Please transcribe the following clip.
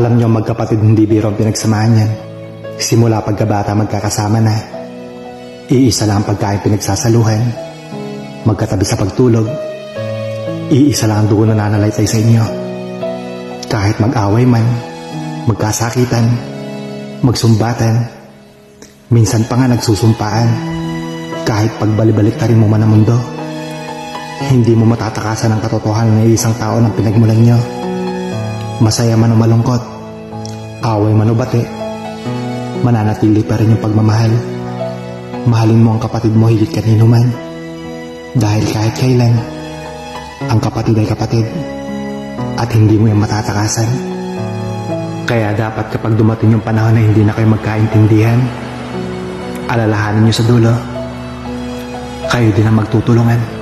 Alam niyo magkapatid hindi biro ang pinagsamahan yan. Simula pagkabata magkakasama na. Iisa lang ang pagkain pinagsasaluhan. Magkatabi sa pagtulog. Iisa lang ang dugo na nanalaysay sa inyo. Kahit mag-away man, magkasakitan, magsumbatan, minsan pa nga nagsusumpaan. Kahit pagbalibalik ta rin mo man ang mundo, hindi mo matatakasan ang katotohanan ng isang tao ng pinagmulan nyo. Masaya man o malungkot, away man o bati, mananatili pa rin yung pagmamahal. Mahalin mo ang kapatid mo higit kanino man. Dahil kahit kailan, ang kapatid ay kapatid at hindi mo yung matatakasan. Kaya dapat kapag dumating yung panahon na hindi na kayo magkaintindihan, alalahanin nyo sa dulo, kayo din ang magtutulungan.